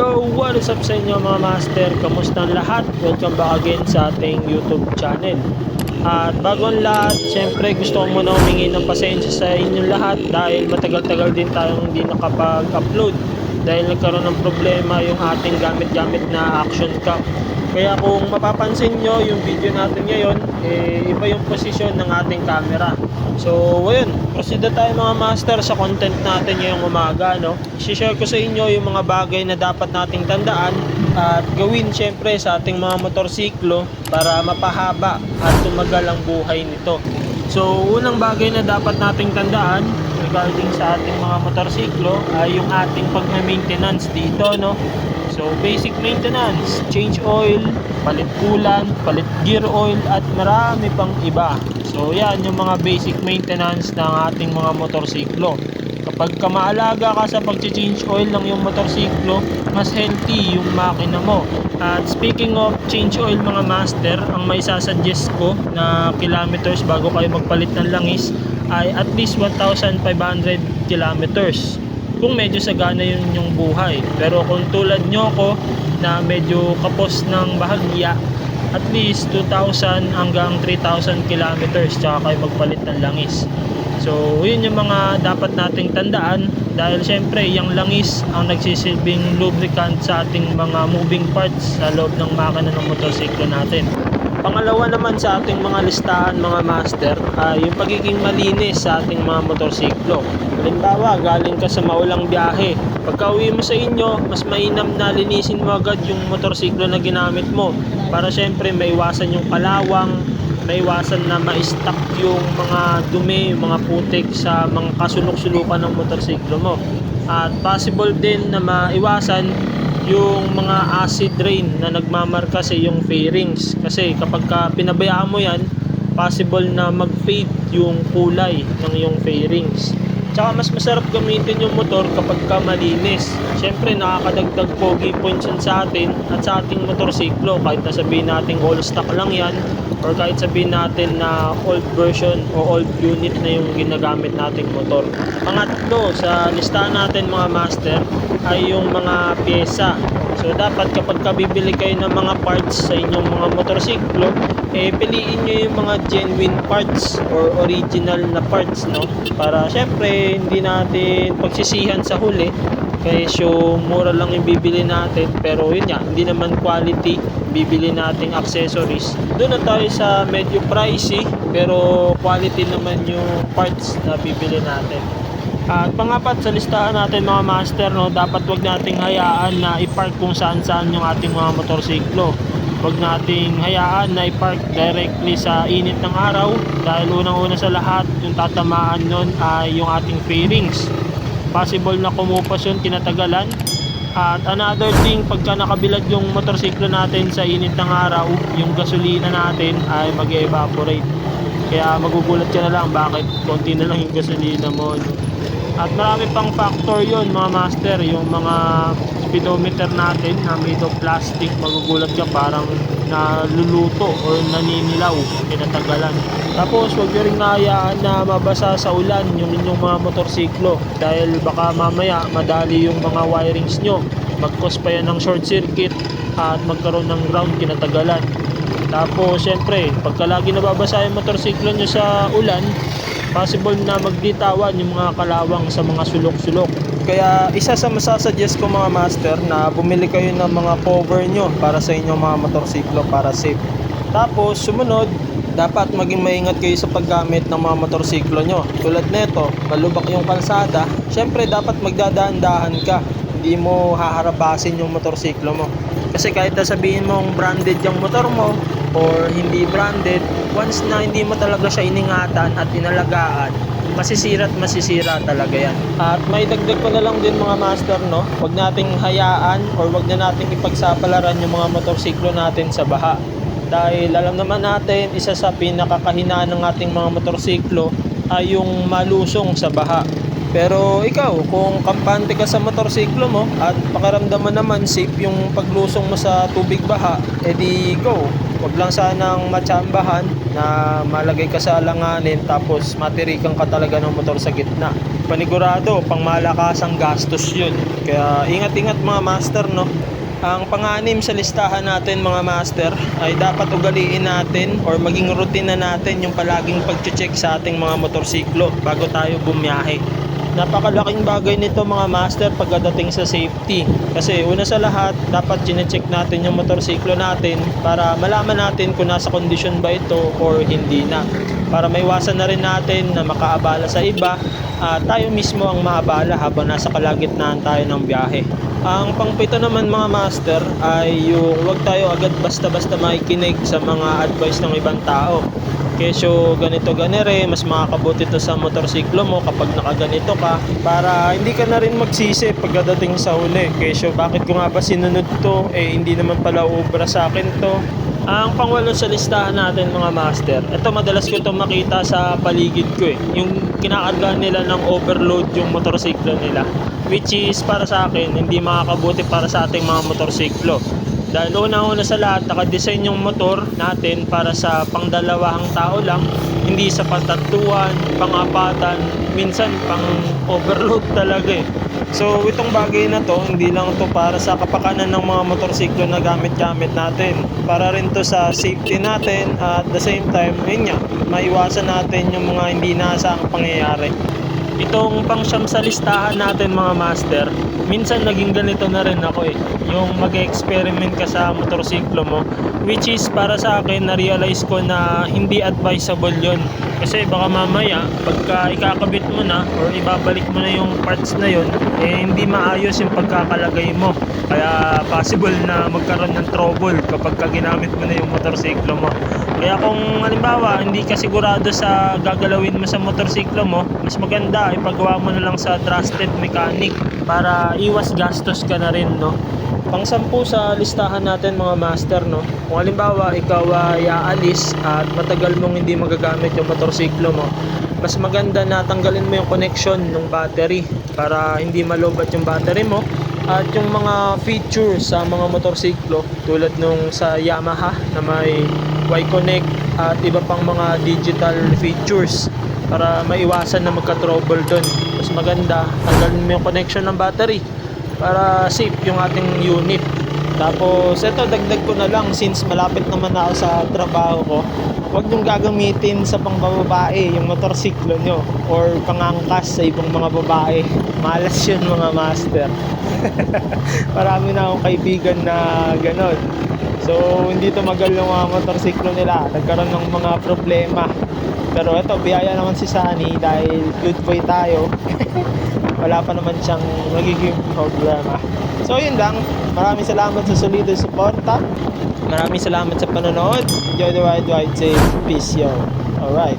Yo, what is up sa inyo mga master? Kamusta ang lahat? Welcome back again sa ating YouTube channel. At bago ang lahat, syempre gusto ko muna humingi ng pasensya sa inyong lahat dahil matagal-tagal din tayong hindi nakapag-upload dahil nagkaroon ng problema yung ating gamit-gamit na action cam. Kaya kung mapapansin nyo yung video natin ngayon, eh, iba yung posisyon ng ating camera. So, ayun, proceed na tayo mga master sa content natin ngayong umaga. No? I-share ko sa inyo yung mga bagay na dapat nating tandaan at gawin syempre sa ating mga motorsiklo para mapahaba at tumagal ang buhay nito. So, unang bagay na dapat nating tandaan regarding sa ating mga motorsiklo ay yung ating pag-maintenance dito, no? So, basic maintenance, change oil, palit coolant, palit gear oil, at marami pang iba. So, yan yung mga basic maintenance ng ating mga motorsiklo. Kapag ka maalaga ka sa pag-change oil ng yung motorsiklo, mas healthy yung makina mo. At speaking of change oil mga master, ang may sasuggest ko na kilometers bago kayo magpalit ng langis ay at least 1,500 kilometers kung medyo sagana yun yung buhay. Pero kung tulad nyo ko na medyo kapos ng bahagya, at least 2,000 hanggang 3,000 kilometers tsaka kayo magpalit ng langis. So, yun yung mga dapat nating tandaan dahil syempre yung langis ang nagsisilbing lubricant sa ating mga moving parts sa loob ng makina ng motorsiklo natin. Pangalawa naman sa ating mga listahan mga master ay yung pagiging malinis sa ating mga motorsiklo. Halimbawa, galing ka sa maulang biyahe. Pagka uwi mo sa inyo, mas mainam na linisin mo agad yung motorsiklo na ginamit mo para syempre maiwasan yung kalawang, maiwasan na ma-stuck yung mga dumi, yung mga putik sa mga kasulok-sulukan ng motorsiklo mo. At possible din na maiwasan yung mga acid rain na nagmamarka sa yung fairings kasi kapag ka pinabayaan mo yan possible na mag-fade yung kulay ng yung fairings tsaka mas masarap gamitin yung motor kapag ka malinis. Syempre nakakadagdag pogi points yan sa atin at sa ating motorsiklo. Kahit na sabihin natin all stock lang yan or kahit sabihin natin na old version o old unit na yung ginagamit nating motor. Pangatlo sa listahan natin mga master ay yung mga pyesa So dapat kapag ka bibili kayo ng mga parts sa inyong mga motorsiklo, eh piliin nyo yung mga genuine parts or original na parts, no? Para syempre hindi natin pagsisihan sa huli. Kesyo mura lang yung bibili natin. Pero yun nga hindi naman quality bibili nating accessories. Doon na tayo sa medyo pricey pero quality naman yung parts na bibili natin at pangapat sa listahan natin mga master, no, dapat wag nating hayaan na i-park kung saan saan yung ating mga motorsiklo. Wag nating hayaan na i-park directly sa init ng araw dahil unang-una sa lahat yung tatamaan nun ay yung ating fairings. Possible na kumupas yun kinatagalan. At another thing, pagka nakabilad yung motorsiklo natin sa init ng araw, yung gasolina natin ay mag-evaporate. Kaya magugulat ka na lang bakit konti na lang yung gasolina mo. At marami pang factor yon mga master, yung mga speedometer natin na made of plastic, magugulat ka parang naluluto or naninilaw, pinatagalan. Tapos huwag nyo rin nahayaan na mabasa sa ulan yung inyong mga motorsiklo dahil baka mamaya madali yung mga wirings nyo. Mag-cause pa yan ng short circuit at magkaroon ng ground kinatagalan. Tapos syempre, pagka lagi nababasa yung motorsiklo nyo sa ulan, possible na magditawan yung mga kalawang sa mga sulok-sulok. Kaya isa sa masasuggest ko mga master na bumili kayo ng mga cover nyo para sa inyong mga motorsiklo para safe. Tapos sumunod, dapat maging maingat kayo sa paggamit ng mga motorsiklo nyo. Tulad neto, malubak yung kalsada, syempre dapat magdadaan-dahan ka. Hindi mo haharapasin yung motorsiklo mo. Kasi kahit na sabihin mong branded yung motor mo, or hindi branded, once na hindi mo talaga siya iningatan at inalagaan, masisira at masisira talaga yan. At may dagdag ko na lang din mga master, no? Huwag nating hayaan or huwag na nating ipagsapalaran yung mga motorsiklo natin sa baha. Dahil alam naman natin, isa sa pinakakahinaan ng ating mga motorsiklo ay yung malusong sa baha. Pero ikaw, kung kampante ka sa motorsiklo mo at pakiramdaman naman safe yung paglusong mo sa tubig baha, edi go. Huwag lang sanang matsambahan na malagay ka sa alanganin tapos matirikan ka talaga ng motor sa gitna. Panigurado, pang malakasang gastos yun. Kaya ingat-ingat mga master, no? Ang panganim sa listahan natin mga master ay dapat ugaliin natin or maging routine na natin yung palaging pag-check sa ating mga motorsiklo bago tayo bumiyahe. Napakalaking bagay nito mga master pagdating sa safety. Kasi una sa lahat, dapat chinecheck natin yung motorsiklo natin para malaman natin kung nasa kondisyon ba ito or hindi na. Para maiwasan na rin natin na makaabala sa iba at tayo mismo ang maabala habang nasa kalagitnaan tayo ng biyahe. Ang pangpito naman mga master ay yung huwag tayo agad basta-basta makikinig sa mga advice ng ibang tao. Kesyo ganito ganere, mas makakabuti to sa motorsiklo mo kapag nakaganito ka para hindi ka na rin magsisi pagdating sa huli. Kesyo bakit ko nga ba sinunod to? Eh hindi naman pala ubra sa akin to. Ang pangwalo sa listahan natin mga master, ito madalas ko itong makita sa paligid ko eh. Yung kinakarga nila ng overload yung motorsiklo nila. Which is para sa akin, hindi makakabuti para sa ating mga motorsiklo. Dahil una-una sa lahat, nakadesign yung motor natin para sa pangdalawahang tao lang, hindi sa pantatuan, pangapatan, minsan pang overload talaga eh. So itong bagay na to, hindi lang to para sa kapakanan ng mga motorsiklo na gamit-gamit natin. Para rin to sa safety natin at the same time, yun nga, maiwasan natin yung mga hindi naasang pangyayari. Itong pangsyam sa listahan natin mga master, minsan naging ganito na rin ako eh. Yung mag-experiment ka sa motorsiklo mo, which is para sa akin, na-realize ko na hindi advisable yon Kasi baka mamaya, pagka ikakabit mo na or ibabalik mo na yung parts na yon eh hindi maayos yung pagkakalagay mo. Kaya possible na magkaroon ng trouble kapag ka ginamit mo na yung motorsiklo mo. Kaya kung halimbawa hindi ka sigurado sa gagalawin mo sa motorsiklo mo, mas maganda ipagawa mo na lang sa trusted mechanic para iwas gastos ka na rin, no? Pang sampu sa listahan natin mga master, no? Kung halimbawa ikaw ay aalis at matagal mong hindi magagamit yung motorsiklo mo, mas maganda na tanggalin mo yung connection ng battery para hindi malobat yung battery mo at yung mga features sa mga motorsiklo tulad nung sa Yamaha na may Y-Connect at iba pang mga digital features para maiwasan na magka-trouble doon. Mas maganda, tanggalin mo yung connection ng battery para safe yung ating unit. Tapos, ito, dagdag ko na lang since malapit naman ako sa trabaho ko. Huwag niyong gagamitin sa pangbababae yung motorsiklo nyo or pangangkas sa ibang mga babae. Malas yun mga master. Marami na akong kaibigan na ganon. So, hindi tumagal yung mga motorsiklo nila. Nagkaroon ng mga problema. Pero ito, biyaya naman si Sunny dahil good boy tayo. Wala pa naman siyang nagiging problema. So, yun lang. Maraming salamat sa solido suporta. Maraming salamat sa panonood. Enjoy the ride, ride safe. Peace, yo. Alright.